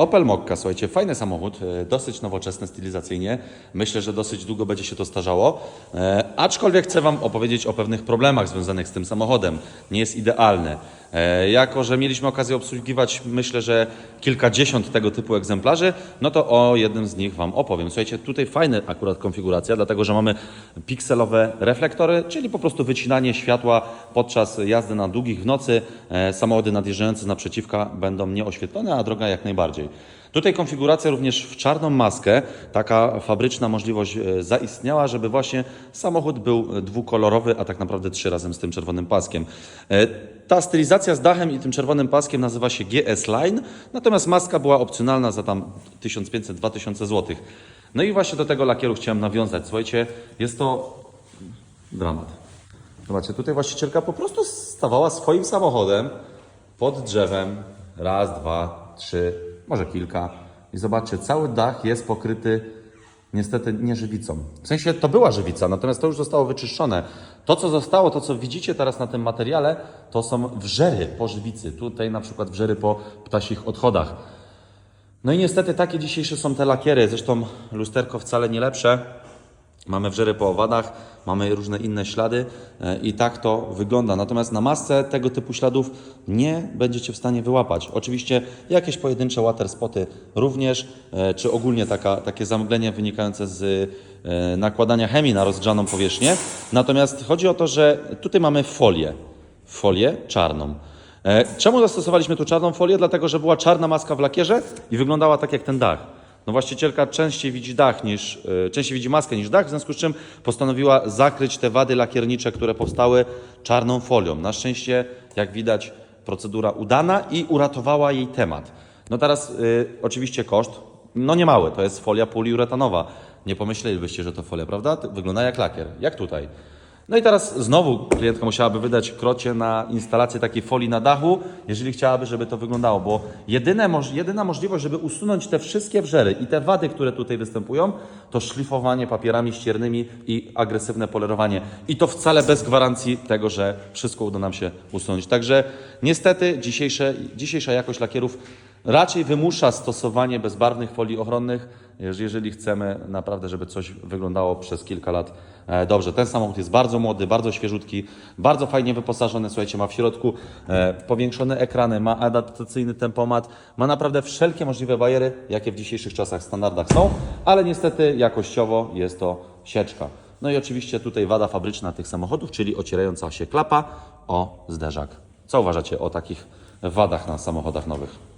Opel Mokka, słuchajcie, fajny samochód, e, dosyć nowoczesny stylizacyjnie. Myślę, że dosyć długo będzie się to starzało. E, aczkolwiek chcę Wam opowiedzieć o pewnych problemach związanych z tym samochodem. Nie jest idealny. E, jako, że mieliśmy okazję obsługiwać, myślę, że kilkadziesiąt tego typu egzemplarzy, no to o jednym z nich Wam opowiem. Słuchajcie, tutaj fajna akurat konfiguracja, dlatego że mamy pikselowe reflektory, czyli po prostu wycinanie światła podczas jazdy na długich w nocy. E, samochody nadjeżdżające naprzeciwka będą nieoświetlone, a droga jak najbardziej. Tutaj konfiguracja również w czarną maskę, taka fabryczna możliwość e, zaistniała, żeby właśnie samochód był dwukolorowy, a tak naprawdę trzy razem z tym czerwonym paskiem. E, Ta stylizacja z dachem i tym czerwonym paskiem nazywa się GS Line, natomiast maska była opcjonalna za tam 1500-2000 zł. No i właśnie do tego lakieru chciałem nawiązać. Słuchajcie, jest to dramat. Zobaczcie, tutaj właścicielka po prostu stawała swoim samochodem pod drzewem. Raz, dwa, trzy, może kilka. I zobaczcie, cały dach jest pokryty niestety nie żywicą. W sensie to była żywica, natomiast to już zostało wyczyszczone. To, co zostało, to, co widzicie teraz na tym materiale, to są wrzery po żywicy. Tutaj na przykład wrzery po ptasich odchodach. No i niestety takie dzisiejsze są te lakiery. Zresztą lusterko wcale nie lepsze. Mamy wrzery po owadach, mamy różne inne ślady e, i tak to wygląda. Natomiast na masce tego typu śladów nie będziecie w stanie wyłapać. Oczywiście jakieś pojedyncze water spoty również, e, czy ogólnie taka, takie zamglenie wynikające z e, nakładania chemii na rozgrzaną powierzchnię. Natomiast chodzi o to, że tutaj mamy folię, folię czarną. Czemu zastosowaliśmy tu czarną folię? Dlatego, że była czarna maska w lakierze i wyglądała tak jak ten dach. No właścicielka częściej widzi dach niż, e, częściej widzi maskę niż dach, w związku z czym postanowiła zakryć te wady lakiernicze, które powstały czarną folią. Na szczęście, jak widać, procedura udana i uratowała jej temat. No teraz y, oczywiście koszt, no nie mały, to jest folia poliuretanowa. Nie pomyślelibyście, że to folia, prawda? Wygląda jak lakier, jak tutaj. No i teraz znowu klientka musiałaby wydać krocie na instalację takiej folii na dachu, jeżeli chciałaby, żeby to wyglądało, bo jedyne, jedyna możliwość, żeby usunąć te wszystkie wrzery i te wady, które tutaj występują, to szlifowanie papierami ściernymi i agresywne polerowanie. I to wcale bez gwarancji tego, że wszystko uda nam się usunąć. Także niestety dzisiejsze, dzisiejsza jakość lakierów raczej wymusza stosowanie bezbarwnych folii ochronnych, jeż- jeżeli chcemy naprawdę, żeby coś wyglądało przez kilka lat e, dobrze. Ten samochód jest bardzo młody, bardzo świeżutki, bardzo fajnie wyposażony. Słuchajcie, ma w środku e, powiększone ekrany, ma adaptacyjny tempomat, ma naprawdę wszelkie możliwe bariery, jakie w dzisiejszych czasach standardach są, ale niestety jakościowo jest to sieczka. No i oczywiście tutaj wada fabryczna tych samochodów, czyli ocierająca się klapa o zderzak. Co uważacie o takich wadach na samochodach nowych?